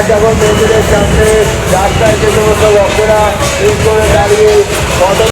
ঠাকুর মন্দিরের সামনে রাস্তায় যে সমস্ত লোকেরা করে দাঁড়িয়ে কত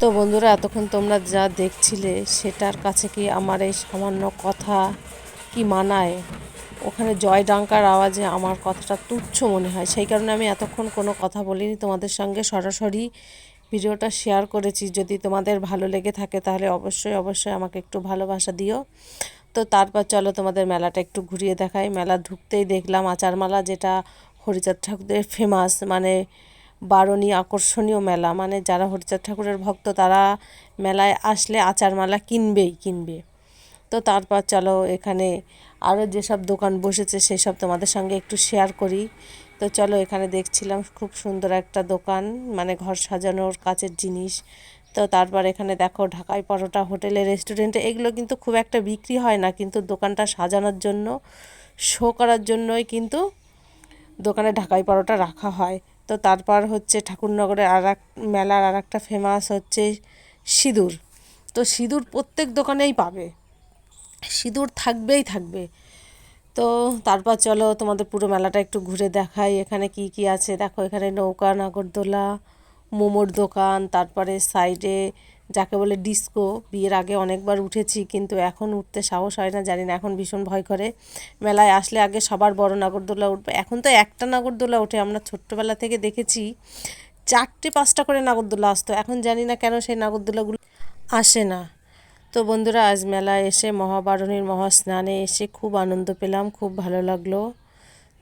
তো বন্ধুরা, এতক্ষণ তোমরা যা দেখছিলে সেটার কাছে কি আমার এই সামান্য কথা কি মানায়? ওখানে জয় ডাঙ্কার আওয়াজে আমার কথাটা তুচ্ছ মনে হয়। সেই কারণে আমি এতক্ষণ কোনো কথা বলিনি। তোমাদের সঙ্গে সরাসরি ভিডিওটা শেয়ার করেছি। যদি তোমাদের ভালো লেগে থাকে তাহলে অবশ্যই অবশ্যই আমাকে একটু ভালোবাসা দিও। তো তারপর চলো তোমাদের মেলাটা একটু ঘুরিয়ে দেখাই। মেলা ঢুকতেই দেখলাম আচারমালা যেটা হরিচাঁদ ঠাকুরের ফেমাস মানে বারণী আকর্ষণীয় মেলা। মানে যারা হরিচাঁদ ঠাকুরের ভক্ত, তারা মেলায় আসলে আচারমালা কিনবেই, কিনবে। তো তারপর চলো এখানে আরও যেসব দোকান বসেছে, সেসব তোমাদের সঙ্গে একটু শেয়ার করি। তো চলো এখানে দেখছিলাম খুব সুন্দর একটা দোকান মানে ঘর সাজানোর কাচের জিনিস। তো তারপর এখানে দেখো ঢাকাই পরোটা হোটেলে রেস্টুরেন্টে এগুলো কিন্তু খুব একটা বিক্রি হয় না, কিন্তু দোকানটা সাজানোর জন্য শো করার জন্যই কিন্তু দোকানে ঢাকাই পরোটা রাখা হয়। তো তারপর হচ্ছে ঠাকুরনগরে আর এক মেলার আর একটা ফেমাস হচ্ছে সিঁদুর। তো সিঁদুর প্রত্যেক দোকানেই পাবে। সিঁদুর থাকবেই থাকবে। তো তারপর চলো তোমাদের পুরো মেলাটা একটু ঘুরে দেখাই। এখানে কি কি আছে? দেখো এখানে নৌকা, নাগরদোলা, মোমোর দোকান, তারপরে সাইডে যাকে বলে ডিস্কো, বিয়ের আগে অনেকবার উঠেছি কিন্তু এখন উঠতে সাহস হয় না, জানি না, এখন ভীষণ ভয় করে। মেলায় আসলে আগে সবার বড় নাগরদোলা উঠবে। এখন তো একটা নাগরদোলা ওঠে, আমরা ছোট্টবেলা থেকে দেখেছি চারটে পাঁচটা করে নাগরদোলা আসতো, এখন জানি না কেন সেই নাগরদোলাগুলো আসে না। তো বন্ধুরা, আজ মেলায় এসে মহাবারণীর মহাস্নানে এসে খুব আনন্দ পেলাম, খুব ভালো লাগল।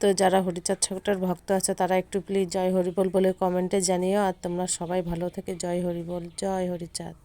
তো যারা হরিচাঁদ ঠাকুরের ভক্ত আছে, তারা একটু প্লিজ জয় হরিবল বলে কমেন্টে জানিও। আর তোমরা সবাই ভালো থেকে জয় হরিবল। জয় হরিচাঁদ।